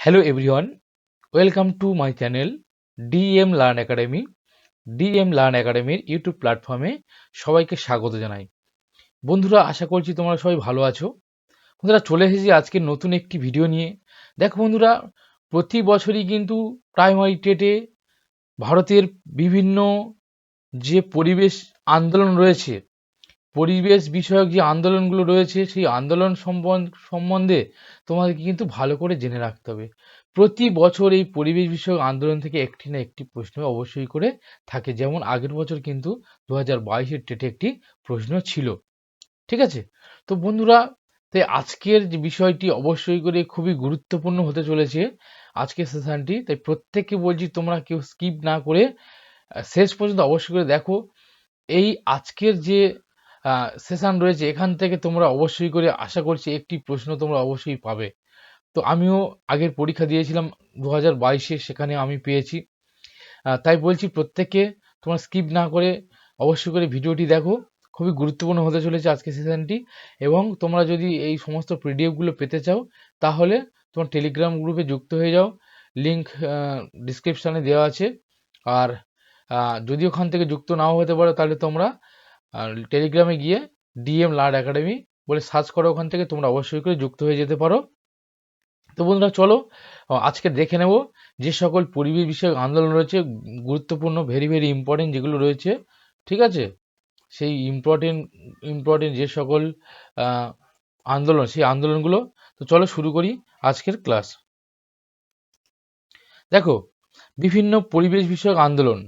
Hello everyone welcome to my channel DM learn academy DM learn একাডেমির YouTube প্ল্যাটফর্মে সবাইকে স্বাগত জানাই। বন্ধুরা, আশা করছি তোমরা সবাই ভালো আছো। বন্ধুরা, চলে এসেছি আজকে নতুন একটি ভিডিও নিয়ে। দেখো বন্ধুরা, প্রতি বছরই কিন্তু প্রাইমারি টেটে ভারতের বিভিন্ন যে পরিবেশ আন্দোলন রয়েছে পরিবেশ বিষয়ক যে আন্দোলনগুলো রয়েছে, সেই আন্দোলন সম্বন- সম্বন্ধে তোমাদেরকে কিন্তু ভালো করে জেনে রাখতে হবে। প্রতি বছর এই পরিবেশ বিষয়ক আন্দোলন থেকে একটি না একটি প্রশ্ন অবশ্যই করে থাকে। যেমন আগের বছর কিন্তু দু হাজার বাইশের টেটে একটি প্রশ্ন ছিল। ঠিক আছে? তো বন্ধুরা তাই আজকের যে বিষয়টি অবশ্যই করে খুবই গুরুত্বপূর্ণ হতে চলেছে আজকের সেশনটি। তাই প্রত্যেককে বলছি, তোমরা কেউ স্কিপ না করে শেষ পর্যন্ত অবশ্যই করে দেখো। এই আজকের যে সেশন রয়েছে, এখান থেকে তোমরা অবশ্যই করে আশা করছি একটি প্রশ্ন তোমরা অবশ্যই পাবে। তো আমিও আগের পরীক্ষা দিয়েছিলাম দু হাজার বাইশে, সেখানে আমি পেয়েছি। তাই বলছি প্রত্যেককে তোমরা স্কিপ না করে অবশ্যই করে ভিডিওটি দেখো, খুবই গুরুত্বপূর্ণ হতে চলেছে আজকের সেশনটি এবং তোমরা যদি এই সমস্ত পিডিএফগুলো পেতে চাও, তাহলে তোমার টেলিগ্রাম গ্রুপে যুক্ত হয়ে যাও লিঙ্ক ডিসক্রিপশানে দেওয়া আছে। আর যদি ওখান থেকে যুক্ত নাও হতে পারো, তাহলে তোমরা আর টেলিগ্রামে গিয়ে ডিএম লার্ড একাডেমি বলে সার্চ করো ওখান থেকে, তোমরা অবশ্যই করে যুক্ত হয়ে যেতে পারো। তো বন্ধুরা চলো আজকে দেখে নেব যে সকল পরিবেশ বিষয়ক আন্দোলন রয়েছে, গুরুত্বপূর্ণ ভেরি ভেরি ইম্পর্টেন্ট যেগুলো রয়েছে, ঠিক আছে? সেই ইম্পর্টেন্ট ইম্পর্টেন্ট যে সকল আন্দোলন, সেই আন্দোলনগুলো। তো চলো শুরু করি আজকের ক্লাস দেখো, বিভিন্ন পরিবেশ বিষয়ক আন্দোলন।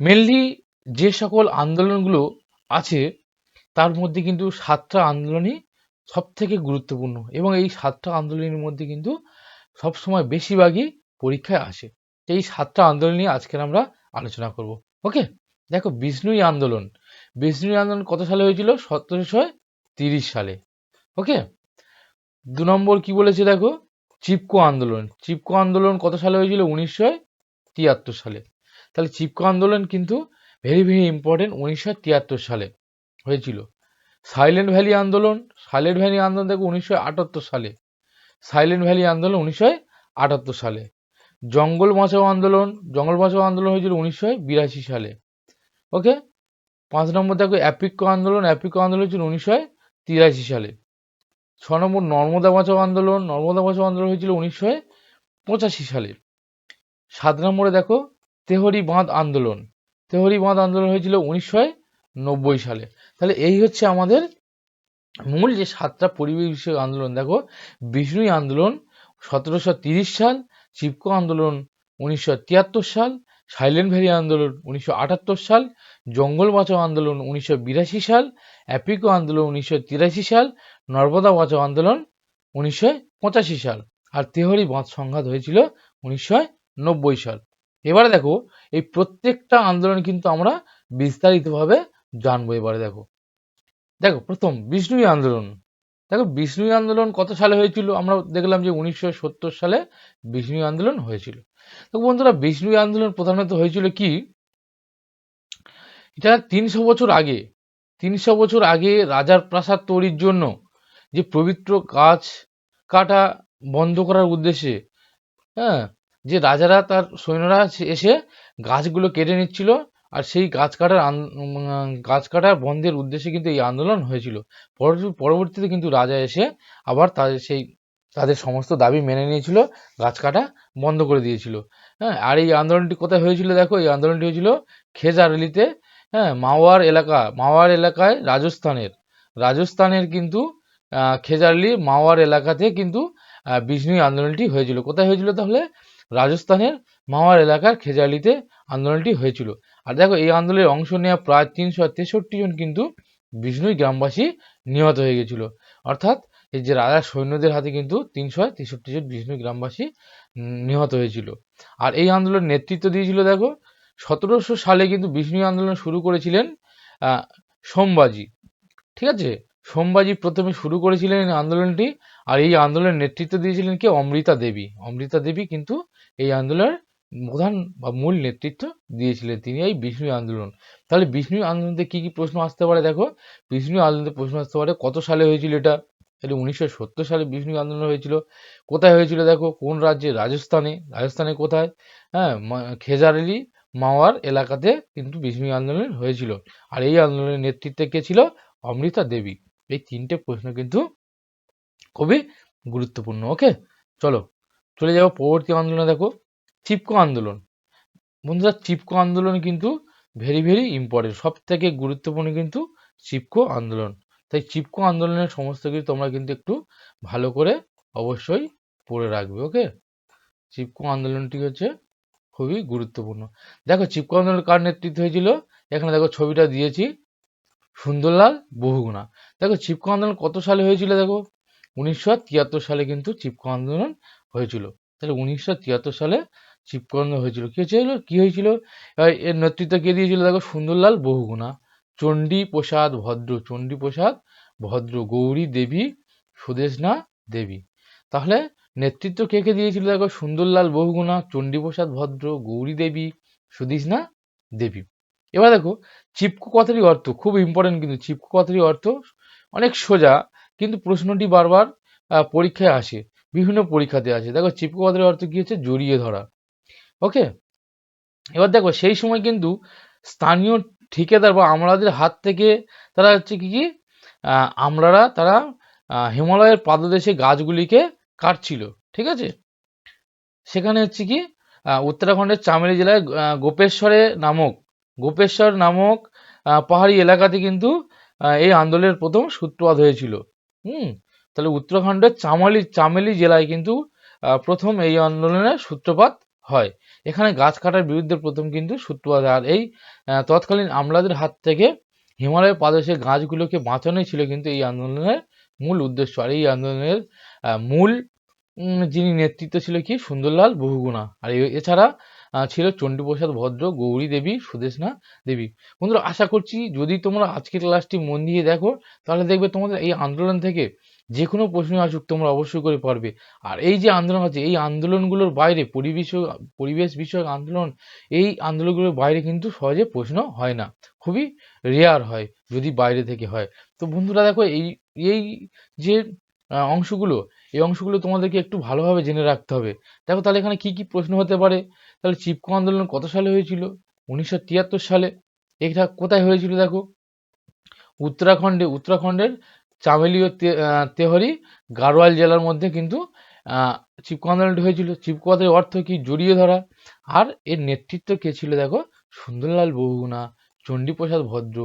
মেনলি যে সকল আন্দোলনগুলো আছে, তার মধ্যে কিন্তু সাতটা আন্দোলনই সব থেকে গুরুত্বপূর্ণ এবং এই সাতটা আন্দোলনের মধ্যে কিন্তু সবসময় বেশিরভাগই পরীক্ষায় আসে। এই সাতটা আন্দোলন নিয়ে আজকের আমরা আলোচনা করব। ওকে? দেখো বিষ্ণুই আন্দোলন। বিষ্ণুই আন্দোলন কত সালে হয়েছিল? সতেরোশো তিরিশ সালে। ওকে? দু নম্বর কি বলেছে দেখো? চিপকো আন্দোলন। চিপকো আন্দোলন কত সালে হয়েছিল? উনিশশো তিয়াত্তর সালে। তাহলে চিপকো আন্দোলন কিন্তু ভেরি ভেরি ইম্পর্টেন্ট উনিশশো তিয়াত্তর সালে হয়েছিল। সাইলেন্ট ভ্যালি আন্দোলন সাইলেন্ট ভ্যালি আন্দোলন দেখো উনিশশো আটাত্তর সালে। সাইলেন্ট ভ্যালি আন্দোলন উনিশশো আটাত্তর সালে। জঙ্গল বাঁচাও আন্দোলন, জঙ্গল বাঁচাও আন্দোলন হয়েছিল উনিশশো বিরাশি সালে। ওকে পাঁচ নম্বর দেখো অ্যাপিকো আন্দোলন অ্যাপিকো আন্দোলন হয়েছিল উনিশশো তিরাশি সালে। ছ নম্বর, নর্মদা বাঁচাও আন্দোলন, নর্মদা বাঁচাও আন্দোলন হয়েছিল উনিশশো পঁচাশি সালে। সাত নম্বরে দেখো, তেহরি বাঁধ আন্দোলন। তেহরি বাঁধ আন্দোলন হয়েছিল উনিশশো নব্বই সালে। তাহলে এই হচ্ছে আমাদের মূল যে সাতটা পরিবেশ বিষয়ক আন্দোলন। দেখো বিষ্ণুই আন্দোলন সতেরোশো তিরিশ সাল চিপকো আন্দোলন উনিশশো তিয়াত্তর সাল, সাইলেন্ট ভ্যালি আন্দোলন উনিশশো আটাত্তর সাল, জঙ্গল বাঁচাও আন্দোলন উনিশশো বিরাশি সাল, অ্যাপিকো আন্দোলন উনিশশো তিরাশি সাল, নর্মদা বাঁচাও আন্দোলন উনিশশো পঁচাশি সাল। আর তেহরি বাঁধ সংঘাত হয়েছিল উনিশশো নব্বই সাল। এবারে দেখো, এই প্রত্যেকটা আন্দোলন কিন্তু আমরা বিস্তারিতভাবে জানব এবারে দেখো। দেখো, প্রথম বিষ্ণুই আন্দোলন। দেখো, বিষ্ণুই আন্দোলন কত সালে হয়েছিল? আমরা দেখলাম যে উনিশশো সত্তর সালে বিষ্ণুই আন্দোলন হয়েছিল। তো বন্ধুরা, বিষ্ণুই আন্দোলন প্রধানত হয়েছিল কি? এটা তিনশো বছর আগে, তিনশো বছর আগে রাজার প্রাসাদ তৈরির জন্য যে পবিত্র গাছ কাটা বন্ধ করার উদ্দেশ্যে হ্যাঁ যে রাজারা তার সৈন্যরা এসে গাছগুলো কেটে নিচ্ছিল আর সেই গাছ কাটার গাছ কাটার বন্ধের উদ্দেশ্যে কিন্তু এই আন্দোলন হয়েছিল। পরবর্তী- পরবর্তীতে কিন্তু রাজা এসে আবার তাদের সেই তাদের সমস্ত দাবি মেনে নিয়েছিল গাছ কাটা বন্ধ করে দিয়েছিল। হ্যাঁ আর এই আন্দোলনটি কোথায় হয়েছিল দেখো? এই আন্দোলনটি হয়েছিল খেজারলিতে হ্যাঁ মাওয়ার এলাকা মাওয়ার এলাকায় রাজস্থানের। রাজস্থানের কিন্তু খেজারলি মাওয়ার এলাকাতে কিন্তু আহ, আন্দোলনটি হয়েছিল। কোথায় হয়েছিল তাহলে? রাজস্থানের মাওয়ার এলাকার খেজালিতে আন্দোলনটি হয়েছিল। আর দেখো, এই আন্দোলনের অংশ নেওয়া প্রায় তিনশো তেষট্টি জন কিন্তু বিষ্ণুই গ্রামবাসী নিহত হয়ে গেছিল। অর্থাৎ এই যে রাজার সৈন্যদের হাতে কিন্তু তিনশো তেষট্টি জন বিষ্ণু গ্রামবাসী নিহত হয়েছিল। আর এই আন্দোলনের নেতৃত্ব দিয়েছিল, দেখো, সতেরোশো সালে কিন্তু বিষ্ণুই আন্দোলন শুরু করেছিলেন সোমবাজি। ঠিক আছে? সোমবাজি প্রথমে শুরু করেছিলেন এই আন্দোলনটি। আর এই আন্দোলনের নেতৃত্ব দিয়েছিলেন কে? অমৃতা দেবী। অমৃতা দেবী কিন্তু এই আন্দোলনের প্রধান বা মূল নেতৃত্ব দিয়েছিলেন। তিনি এই বিষ্ণু আন্দোলন। তাহলে বিষ্ণু আন্দোলনতে কি কি প্রশ্ন আসতে পারে দেখো? বিষ্ণু আন্দোলনতে প্রশ্ন আসতে পারে, কত সালে হয়েছিল এটা? তাহলে উনিশশো সালে বিষ্ণু আন্দোলন হয়েছিল। কোথায় হয়েছিল দেখো? কোন রাজ্যে? রাজস্থানে। রাজস্থানে কোথায়? হ্যাঁ খেজারেলি মাওয়ার এলাকাতে কিন্তু বিষ্ণু আন্দোলন হয়েছিল। আর এই আন্দোলনের নেতৃত্বে কে ছিল? অমৃতা দেবী। এই তিনটে প্রশ্ন কিন্তু খুবই গুরুত্বপূর্ণ ওকে চলো, চলে যাব পরবর্তী আন্দোলনে, দেখো। চিপকো আন্দোলন। বন্ধুরা, চিপকো আন্দোলন কিন্তু ভেরি ভেরি ইম্পর্টেন্ট সব থেকে গুরুত্বপূর্ণ কিন্তু চিপকো আন্দোলন। তাই চিপকো আন্দোলনের সমস্ত কিছু তোমরা কিন্তু একটু ভালো করে অবশ্যই পড়ে রাখবে ওকে চিপকো আন্দোলনটি হচ্ছে খুবই গুরুত্বপূর্ণ। দেখো, চিপকো আন্দোলন কার নেতৃত্ব হয়েছিল? এখানে দেখো ছবিটা দিয়েছি। সুন্দরলাল বহুগুণা। দেখো, চিপকো আন্দোলন কত সালে হয়েছিল, দেখো? উনিশশো তিয়াত্তর সালে কিন্তু চিপকো আন্দোলন হয়েছিল। তাহলে উনিশশো তিয়াত্তর সালে চিপকো আন্দোলন হয়েছিল। কি হয়েছিল কী হয়েছিল? এর নেতৃত্ব কে দিয়েছিল? দেখো, সুন্দরলাল বহুগুণা চণ্ডী প্রসাদ ভদ্র চণ্ডী প্রসাদ ভদ্র, গৌরী দেবী সুদেশনা দেবী। তাহলে নেতৃত্ব কে কে দিয়েছিল? দেখো, সুন্দরলাল বহুগুণা, চণ্ডীপ্রসাদ ভদ্র, গৌরী দেবী সুদেশনা দেবী। এবার দেখো, চিপকো কথারই অর্থ, খুব ইম্পর্টেন্ট কিন্তু চিপকো কথারই অর্থ অনেক সোজা। কিন্তু প্রশ্নটি বারবার পরীক্ষায় আসে। বিভিন্ন পরীক্ষাতে আসে দেখো, চিপকো কথার অর্থ কি হচ্ছে? জড়িয়ে ধরা। ওকে এবার দেখো, সেই সময় কিন্তু স্থানীয় ঠিকাদার বা আমলাদের হাত থেকে তারা হচ্ছে কি কি? আমলারা তারা হিমালয়ের পাদদেশে গাছগুলিকে কাটছিল। ঠিক আছে? সেখানে হচ্ছে কি? উত্তরাখণ্ডের চামেলি জেলায় গোপেশ্বরে নামক, গোপেশ্বর নামক পাহাড়ি এলাকাতে কিন্তু এই আন্দোলনের প্রথম সূত্রপাত হয়েছিল। হুম? তাহলে উত্তরাখণ্ডের চামালি চামেলি জেলায় কিন্তু প্রথম এই আন্দোলনের সূত্রপাত হয়। এখানে গাছ কাটার বিরুদ্ধে প্রথম কিন্তু সূত্রপাত আর এই আহ, তৎকালীন আমলাদের হাত থেকে হিমালয়ের পাদদেশে গাছগুলোকে বাঁচানোই ছিল কিন্তু এই আন্দোলনের মূল উদ্দেশ্য। আর এই আন্দোলনের মূল যিনি নেতৃত্ব ছিল কি? সুন্দরলাল বহুগুণা। আর এছাড়া ছিল চণ্ডীপ্রসাদ ভদ্র, গৌরী দেবী সুদেশনা দেবী। বন্ধুরা, আশা করছি যদি তোমরা আজকের ক্লাসটি মন দিয়ে দেখো, তাহলে দেখবে তোমাদের এই আন্দোলন থেকে যে কোনো প্রশ্ন আসুক তোমরা অবশ্যই করে পারবে। আর এই যে আন্দোলন আছে, এই আন্দোলনগুলোর বাইরে পরিবেশ পরিবেশ বিষয়ক আন্দোলন, এই আন্দোলনগুলোর বাইরে কিন্তু সহজে প্রশ্ন হয় না। খুবই রেয়ার হয়, যদি বাইরে থেকে হয়। তো বন্ধুরা, দেখো এই এই যে অংশগুলো, এই অংশগুলো তোমাদেরকে একটু ভালোভাবে জেনে রাখতে হবে। দেখো তাহলে এখানে কি কি প্রশ্ন হতে পারে? তাহলে চিপকো আন্দোলন কত সালে হয়েছিল? উনিশশো তিয়াত্তর সালে। এটা কোথায় হয়েছিল দেখো? উত্তরাখণ্ডে, উত্তরাখণ্ডের চামেলি ও তেহরি গাড়োয়াল জেলার মধ্যে কিন্তু চিপকো আন্দোলনটি হয়েছিল। চিপকো অর্থ কি? জড়িয়ে ধরা। আর এর নেতৃত্ব কে ছিল দেখো? সুন্দরলাল বহুগুণা, চণ্ডীপ্রসাদ ভদ্র,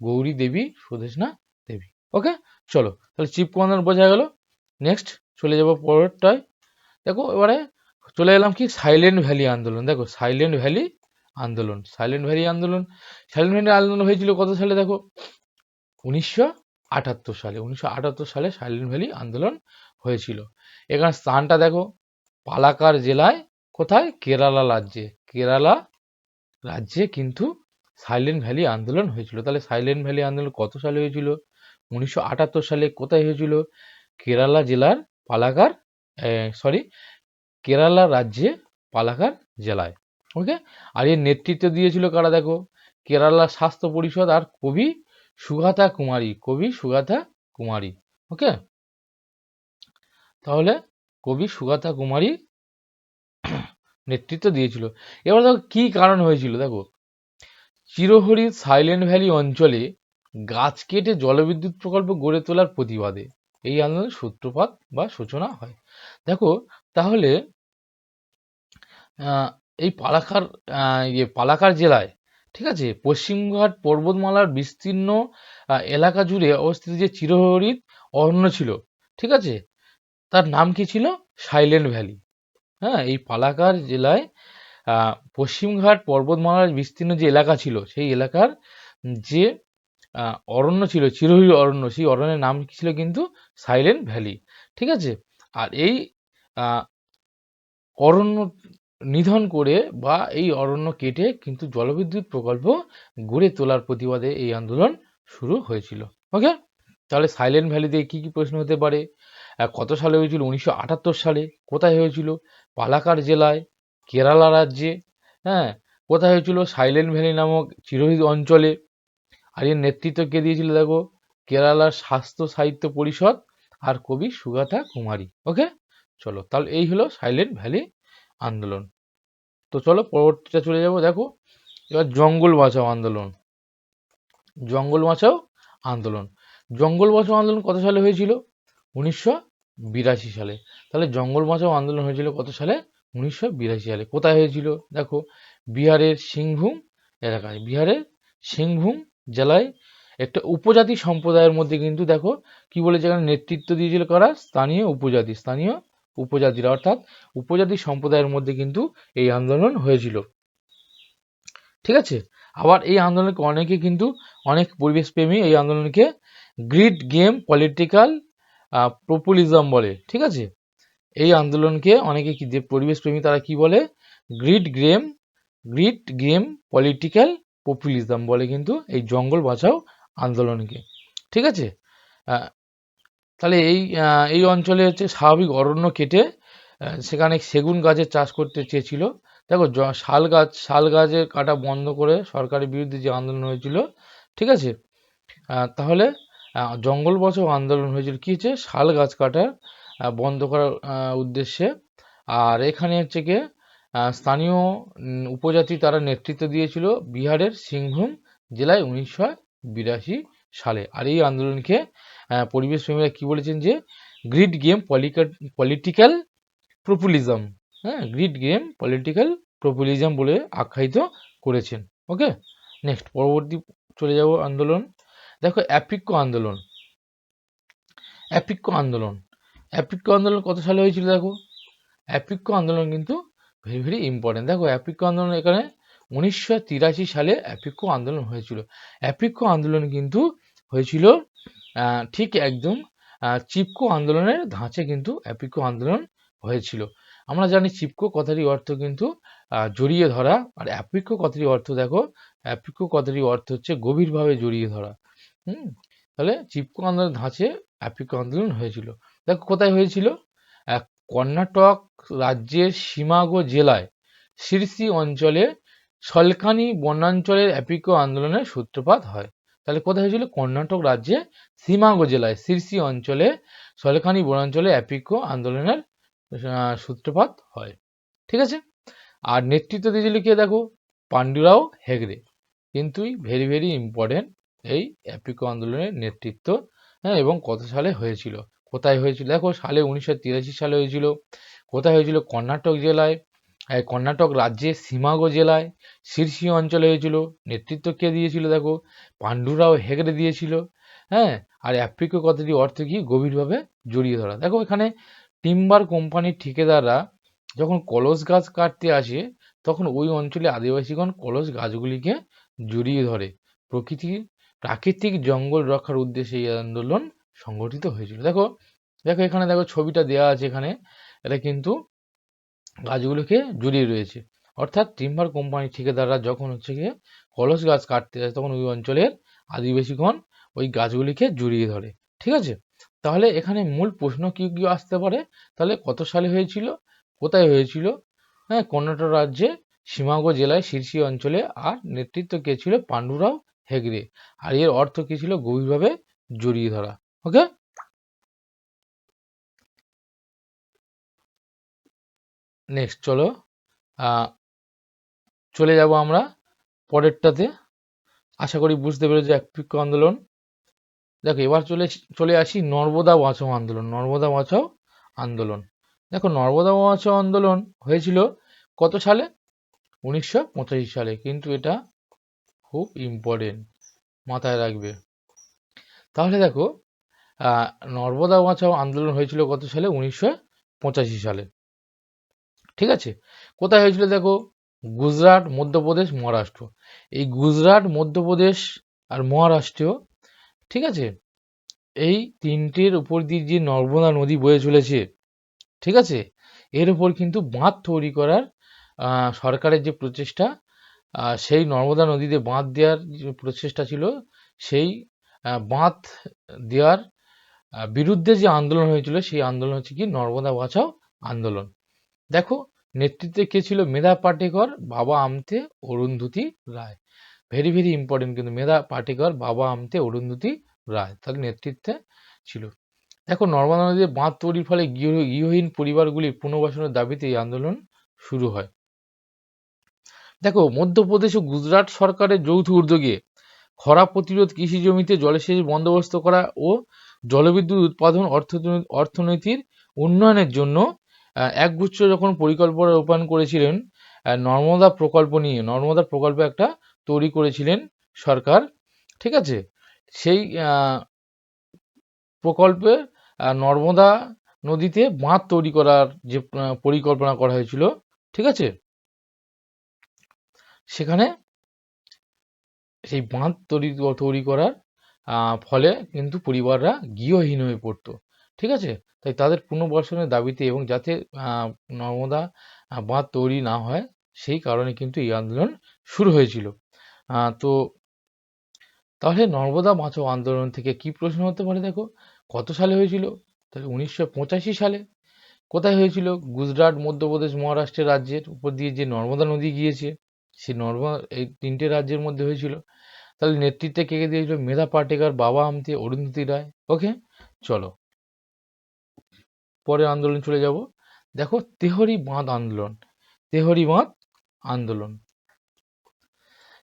গৌরী দেবী সুদেশনা দেবী। ওকে চলো, তাহলে চিপকো আন্দোলন বোঝা গেল। নেক্সট চলে যাব পরেরটায়। দেখো, এবারে চলে এলাম কি? সাইলেন্ট ভ্যালি আন্দোলন। দেখো সাইলেন্ট ভ্যালি আন্দোলন। সাইলেন্ট ভ্যালি আন্দোলন সাইলেন্ট ভ্যালি আন্দোলন হয়েছিল কত সালে? দেখো, উনিশশো আটাত্তর সালে, উনিশশো আটাত্তর সালে সাইলেন্ট ভ্যালি আন্দোলন হয়েছিল। এখানে স্থানটা দেখো, পালাকার জেলায় কোথায়? কেরালা রাজ্যে। কেরালা রাজ্যে কিন্তু সাইলেন্ট ভ্যালি আন্দোলন হয়েছিল। তাহলে সাইলেন্ট ভ্যালি আন্দোলন কত সালে হয়েছিল? উনিশশো আটাত্তর সালে কোথায় হয়েছিল? কেরালা জেলার পালাকার সরি কেরালা রাজ্যে পালাকার জেলায় ওকে আর এর নেতৃত্ব দিয়েছিল কারা দেখো? কেরালা স্বাস্থ্য পরিষদ আর কবি সুগাতা কুমারী, কবি সুগাতা কুমারী ওকে তাহলে কবি সুগাতা কুমারী নেতৃত্ব দিয়েছিল। এবার দেখো কি কারণ হয়েছিল, দেখো? চিরহরিৎ সাইলেন্ট ভ্যালি অঞ্চলে গাছ কেটে জলবিদ্যুৎ প্রকল্প গড়ে তোলার প্রতিবাদে এই আন্দোলনের সূত্রপাত বা সূচনা হয়। দেখো তাহলে এই পালাকার ইয়ে পালাকার জেলায়, ঠিক আছে? পশ্চিমঘাট পর্বতমালার বিস্তীর্ণ এলাকা জুড়ে অবস্থিত যে চিরহরিৎ অরণ্য ছিল, ঠিক আছে? তার নাম কি ছিল? Silent valley. হ্যাঁ এই পালাকার জেলায় পশ্চিমঘাট পর্বতমালার বিস্তীর্ণ যে এলাকা ছিল, সেই এলাকার যে অরণ্য ছিল চিরহরিৎ অরণ্য, সেই অরণ্যের নাম কি ছিল কিন্তু? সাইলেন্ট ভ্যালি, ঠিক আছে? আর এই অরণ্য নিধন করে বা এই অরণ্য কেটে কিন্তু জলবিদ্যুৎ প্রকল্প গড়ে তোলার প্রতিবাদে এই আন্দোলন শুরু হয়েছিল। ওকে তাহলে সাইলেন্ট ভ্যালিতে কি কি প্রশ্ন হতে পারে? কত সালে হয়েছিল? উনিশশো আটাত্তর সালে কোথায় হয়েছিল? পালাকার জেলায়? কেরালা রাজ্যে? হ্যাঁ? কোথায় হয়েছিল? সাইলেন্ট ভ্যালি নামক চিরহরিৎ অঞ্চলে? আর এর নেতৃত্ব কে দিয়েছিল দেখো? কেরালার স্বাস্থ্য সাহিত্য পরিষদ আর কবি সুগাতা কুমারী। ওকে চলো, তাহলে এই হলো সাইলেন্ট ভ্যালি আন্দোলন। তো চলো পরবর্তীটা চলে যাব, দেখো, এবার জঙ্গল বাঁচাও আন্দোলন। জঙ্গল বাঁচাও আন্দোলন। জঙ্গল বাঁচাও আন্দোলন কত সালে হয়েছিল? উনিশশো বিরাশি সালে। তাহলে জঙ্গল বাঁচাও আন্দোলন হয়েছিল কত সালে? উনিশশো বিরাশি সালে। কোথায় হয়েছিল? দেখো, বিহারের সিংভূম এলাকায়। বিহারের সিংভূম জেলায় একটা উপজাতি সম্প্রদায়ের মধ্যে কিন্তু দেখো, কি বলেছে এখানে নেতৃত্ব দিয়েছিল কারা? স্থানীয় উপজাতি, স্থানীয় উপজাতিরা, অর্থাৎ উপজাতি সম্প্রদায়ের মধ্যে কিন্তু এই আন্দোলন হয়েছিল। ঠিক আছে? আবার এই আন্দোলনকে অনেকে কিন্তু অনেক পরিবেশপ্রেমী এই আন্দোলনকে গ্রিড গেম পলিটিক্যাল পপুলিজম বলে। ঠিক আছে? এই আন্দোলনকে অনেকে কি যে পরিবেশপ্রেমী তারা কি বলে? Greed game greed game political populism বলে কিন্তু এই জঙ্গল বাঁচাও আন্দোলনকে। ঠিক আছে? তাহলে এই এই অঞ্চলে হচ্ছে স্বাভাবিক অরণ্য কেটে সেখানে সেগুন গাছের চাষ করতে চেয়েছিল। দেখো শাল গাছ শাল গাছের কাটা বন্ধ করে সরকারের বিরুদ্ধে যে আন্দোলন হয়েছিল ঠিক আছে? তাহলে জঙ্গল বাঁচাও আন্দোলন হয়েছিল। কী হচ্ছে? শাল গাছ কাটা বন্ধ করার উদ্দেশ্যে। আর এখানে হচ্ছে আহ, স্থানীয় উপজাতি তারা নেতৃত্ব দিয়েছিল বিহারের সিংভূম জেলায় উনিশশো বিরাশি সালে। আর এই আন্দোলনকে পরিবেশ প্রেমীরা কি বলেছেন যে গ্রিড গেম পলিটিক্যাল প্রপুলিজম হ্যাঁ গ্রিড গেম পলিটিক্যাল প্রপুলিজম বলে আখ্যায়িত করেছেন। ওকে নেক্সট পরবর্তী চলে যাব আন্দোলন। দেখো অ্যাপিক্য আন্দোলন। অ্যাপিক্য আন্দোলন। অ্যাপিক্য আন্দোলন কত সালে হয়েছিল দেখো? অ্যাপিক্য আন্দোলন কিন্তু ভেরি ভেরি ইম্পর্টেন্ট দেখো অ্যাপিক্য আন্দোলন এখানে উনিশশো তিরাশি সালে অ্যাপিক্য আন্দোলন হয়েছিল। অ্যাপিক্য আন্দোলন কিন্তু হয়েছিল ঠিক একদম চিপকো আন্দোলনের ধাঁচে কিন্তু অ্যাপিকো আন্দোলন হয়েছিল। আমরা জানি চিপকো কথারই অর্থ কিন্তু জড়িয়ে ধরা, আর অ্যাপিকো কথারই অর্থ দেখো, অ্যাপিকো কথারই অর্থ হচ্ছে গভীরভাবে জড়িয়ে ধরা। হুম? তাহলে চিপকো আন্দোলনের ধাঁচে অ্যাপিকো আন্দোলন হয়েছিল। দেখো কোথায় হয়েছিল? কর্ণাটক রাজ্যের সীমাগো জেলায় শিরসি অঞ্চলে সলকানি বনাঞ্চলের অ্যাপিকো আন্দোলনের সূত্রপাত হয়। তাহলে কোথায় হয়েছিল? কর্ণাটক রাজ্যে সীমাগো জেলায় শীর্ষি অঞ্চলে, সলেখানি বনাঞ্চলে অ্যাপিক্য আন্দোলনের সূত্রপাত হয়। ঠিক আছে? আর নেতৃত্ব দিয়েছিল কে দেখো? পাণ্ডুরাও হেগড়ে। কিন্তু ভেরি ভেরি ইম্পর্টেন্ট এই অ্যাপিকো আন্দোলনের নেতৃত্ব হ্যাঁ এবং কত সালে হয়েছিল? কোথায় হয়েছিল? দেখো, সালে উনিশশো তিরাশি সালে হয়েছিল। কোথায় হয়েছিল? কর্ণাটক জেলায়। কর্ণাটক রাজ্যের সীমাগো জেলায় শীর্ষী অঞ্চলে হয়েছিল। নেতৃত্ব কে দিয়েছিল দেখো? পাণ্ডুরাও হেগড়ে দিয়েছিল। হ্যাঁ? আর অ্যাপ্রিকো কথাটি অর্থ কি? গভীরভাবে জড়িয়ে ধরা। দেখো এখানে টিম্বার কোম্পানির ঠিকাদাররা যখন কলস গাছ কাটতে আসে, তখন ওই অঞ্চলে আদিবাসীগণ কলস গাছগুলিকে জড়িয়ে ধরে। প্রকৃতির প্রাকৃতিক জঙ্গল রক্ষার উদ্দেশ্যে এই আন্দোলন সংগঠিত হয়েছিল। দেখো দেখো এখানে দেখো ছবিটা দেওয়া আছে এখানে। এটা কিন্তু গাছগুলোকে জড়িয়ে রয়েছে। অর্থাৎ টিম্বার কোম্পানির ঠিকাদাররা যখন হচ্ছে গিয়ে কলস গাছ কাটতে যায় তখন ওই অঞ্চলের আদিবাসীগণ ওই গাছগুলিকে জড়িয়ে ধরে। ঠিক আছে? তাহলে এখানে মূল প্রশ্ন কি কি আসতে পারে? তাহলে কত সালে হয়েছিল? কোথায় হয়েছিল? হ্যাঁ কর্ণাটক রাজ্যে সীমাগো জেলায় শীর্ষী অঞ্চলে আর নেতৃত্ব কে ছিল? পাণ্ডুরাও হেগড়ে। আর এর অর্থ কি ছিল? গভীরভাবে জড়িয়ে ধরা। ওকে নেক্সট চলো। চলে যাব আমরা পরেরটাতে। আশা করি বুঝতে পেরেছ একপিক্য আন্দোলন। দেখো, এবার চলে চলে আসি নর্মদা বাঁচাও আন্দোলন, নর্মদা বাঁচাও আন্দোলন। দেখো, নর্মদা বাঁচাও আন্দোলন হয়েছিল কত সালে? উনিশশো পঁচাশি সালে, কিন্তু এটা খুব ইম্পর্টেন্ট মাথায় রাখবে। তাহলে দেখো নর্মদা বাঁচাও আন্দোলন হয়েছিল কত সালে? উনিশশো পঁচাশি সালে। ঠিক আছে? কোথায় হয়েছিল দেখো? গুজরাট, মধ্যপ্রদেশ, মহারাষ্ট্র। এই গুজরাট, মধ্যপ্রদেশ আর মহারাষ্ট্র ঠিক আছে? এই তিনটের উপর দিয়ে যে নর্মদা নদী বয়ে চলেছে, ঠিক আছে? এর উপর কিন্তু বাঁধ তৈরি করার সরকারের যে প্রচেষ্টা সেই নর্মদা নদীতে বাঁধ দেওয়ার যে প্রচেষ্টা ছিল, সেই বাঁধ দেওয়ার বিরুদ্ধে যে আন্দোলন হয়েছিল, সেই আন্দোলন হচ্ছে কি? নর্মদা বাঁচাও আন্দোলন। দেখো, নেতৃত্বে কে ছিল? Medha Patekar, Baba Amte Arundhati Roy. Very very important কিন্তু মেধা পাটেকর, বাবা আমতে অরুন্ধতী রায় তাহলে নেতৃত্বে ছিল। দেখো, নর্মদা নদীতে বাঁধ তৈরির ফলে গৃহ, গৃহহীন পরিবারগুলির পুনর্বাসনের দাবিতে এই আন্দোলন শুরু হয়। দেখো, মধ্যপ্রদেশ ও গুজরাট সরকারের যৌথ উদ্যোগে খরা প্রতিরোধ কৃষি জমিতে জলসেচ বন্দোবস্ত করা ও জলবিদ্যুৎ উৎপাদন অর্থ- অর্থনীতির উন্নয়নের জন্য একগুচ্ছ যখন পরিকল্পনা রূপায়ণ করেছিলেন নর্মদা প্রকল্প নিয়ে, নর্মদা প্রকল্প একটা তৈরি করেছিলেন সরকার, ঠিক আছে? সেই প্রকল্পে নর্মদা নদীতে বাঁধ তৈরি করার যে পরিকল্পনা করা হয়েছিল, ঠিক আছে? সেখানে সেই বাঁধ তৈরি তৈরি করার ফলে কিন্তু পরিবাররা গৃহহীন হয়ে পড়তো। ঠিক আছে? তাই তাদের পুনর্বাসনের দাবিতে এবং যাতে নর্মদা বাঁধ তৈরি না হয়, সেই কারণে কিন্তু এই আন্দোলন শুরু হয়েছিল। তো তাহলে নর্মদা বাঁচাও আন্দোলন থেকে কি প্রশ্ন হতে পারে দেখো? কত সালে হয়েছিল? তাহলে উনিশশো পঁচাশি সালে। কোথায় হয়েছিল? গুজরাট, মধ্যপ্রদেশ, মহারাষ্ট্রের রাজ্যের উপর দিয়ে যে নর্মদা নদী গিয়েছে, সেই নর্মদা এই তিনটে রাজ্যের মধ্যে হয়েছিল। তাহলে নেতৃত্বে কে কে দিয়েছিল? মেধা পাটেকার, বাবা আমতে, অরুন্ধতী রায়। ওকে? চলো। পরে আন্দোলন চলে যাব। দেখো তেহরি বাঁধ আন্দোলন, তেহরি বাঁধ আন্দোলন।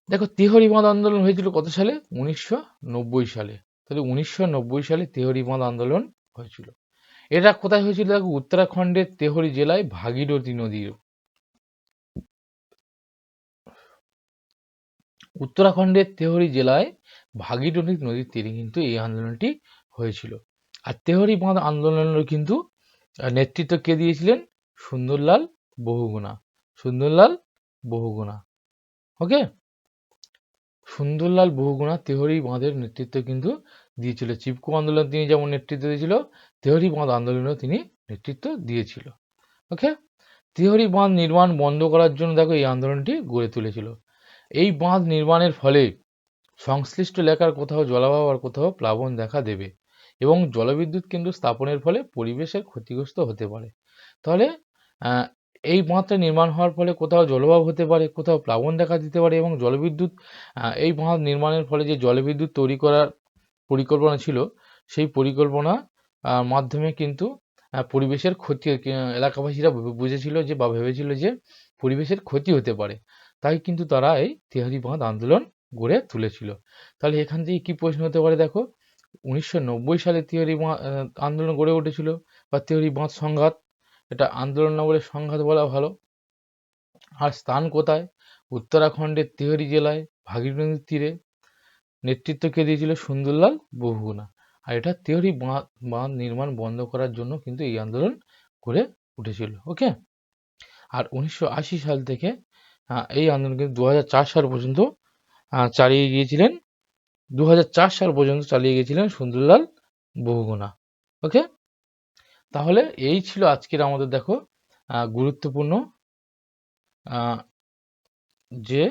দেখো তেহরি বাঁধ আন্দোলন হয়েছিল কত সালে? উনিশশো নব্বই সালে। তাহলে উনিশশো নব্বই সালে তেহরি বাঁধ আন্দোলন হয়েছিল। এটা কোথায় হয়েছিল? দেখো উত্তরাখণ্ডের তেহরি জেলায় ভাগীরথী নদীর উত্তরাখণ্ডের তেহরি জেলায় ভাগীরথী নদীর তীরে কিন্তু এই আন্দোলনটি হয়েছিল। আর তেহরি বাঁধ আন্দোলনের কিন্তু নেতৃত্ব কে দিয়েছিলেন? সুন্দরলাল বহুগুণা। সুন্দরলাল বহুগুণা। ওকে সুন্দরলাল বহুগুণা তেহরি বাঁধের নেতৃত্ব কিন্তু দিয়েছিল। চিপকো আন্দোলন তিনি যেমন নেতৃত্ব দিয়েছিল, তেহরি বাঁধ আন্দোলনেও তিনি নেতৃত্ব দিয়েছিল। ওকে তেহরি বাঁধ নির্মাণ বন্ধ করার জন্য দেখো এই আন্দোলনটি গড়ে তুলেছিল। এই বাঁধ নির্মাণের ফলে সংশ্লিষ্ট এলাকার কোথাও জলাভাব আর কোথাও প্লাবন দেখা দেবে। এবং জলবিদ্যুৎ কেন্দ্র স্থাপনের ফলে পরিবেশের ক্ষতিগ্রস্ত হতে পারে। তাহলে এই বাঁধটা নির্মাণ হওয়ার ফলে কোথাও জলভাব হতে পারে, কোথাও প্লাবন দেখা দিতে পারে এবং জলবিদ্যুৎ এই বাঁধ নির্মাণের ফলে যে জলবিদ্যুৎ তৈরি করার পরিকল্পনা ছিল, সেই পরিকল্পনা মাধ্যমে কিন্তু পরিবেশের ক্ষতি এলাকাবাসীরা বুঝেছিল যে বা ভেবেছিল যে পরিবেশের ক্ষতি হতে পারে। তাই কিন্তু তারা এই তেহারি বাঁধ আন্দোলন গড়ে তুলেছিল। তাহলে এখান থেকে কি প্রশ্ন হতে পারে দেখো? উনিশশো নব্বই সালে তিহরি বাঁ- আন্দোলন গড়ে উঠেছিল, বা তিহরি বাঁধ সংঘাত। এটা আন্দোলন না বলে সংঘাত বলা ভালো। আর স্থান কোথায়? উত্তরাখণ্ডের তিহরি জেলায় ভাগীরথী নদীর তীরে। নেতৃত্ব কে দিয়েছিল? সুন্দরলাল বহুগুণা। আর এটা তিহরি বাঁধ বাঁধ নির্মাণ বন্ধ করার জন্য কিন্তু এই আন্দোলন গড়ে উঠেছিল ওকে আর উনিশশো আশি সাল থেকে এই আন্দোলন কিন্তু দু হাজার চার সাল পর্যন্ত চালিয়ে গিয়েছিলেন। দু হাজার চার সাল পর্যন্ত চালিয়ে গিয়েছিলেন সুন্দরলাল বহুগুণা। ওকে? তাহলে এই ছিল আজকের আমাদের দেখো গুরুত্বপূর্ণ যে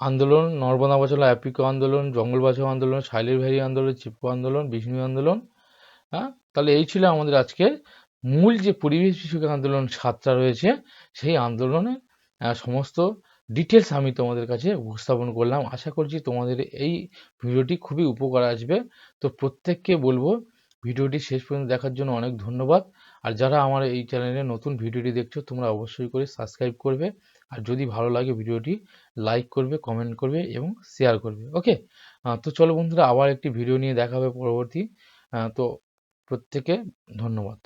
আন্দোলন, নর্মদা বাঁচালো অ্যাপিকো আন্দোলন, জঙ্গল বাঁচাও আন্দোলন, সাইলের ভ্যালি আন্দোলন, চিপকো আন্দোলন, বিষ্ণু আন্দোলন হ্যাঁ তাহলে এই ছিল আমাদের আজকের মূল যে পরিবেশ বিষয়ক আন্দোলন সাতটা রয়েছে, সেই আন্দোলনের সমস্ত ডিটেলস আমি তোমাদের কাছে উপস্থাপন করলাম। আশা করছি তোমাদের এই ভিডিওটি খুবই উপকার আসবে। তো প্রত্যেককে বলব, ভিডিওটি শেষ পর্যন্ত দেখার জন্য অনেক ধন্যবাদ। আর যারা আমার এই চ্যানেলে নতুন ভিডিওটি দেখছ, তোমরা অবশ্যই করে সাবস্ক্রাইব করবে। আর যদি ভালো লাগে ভিডিওটি, লাইক করবে, কমেন্ট করবে এবং শেয়ার করবে। ওকে? তো চলো বন্ধুরা, আবার একটি ভিডিও নিয়ে দেখা হবে পরবর্তী। তো প্রত্যেকে ধন্যবাদ।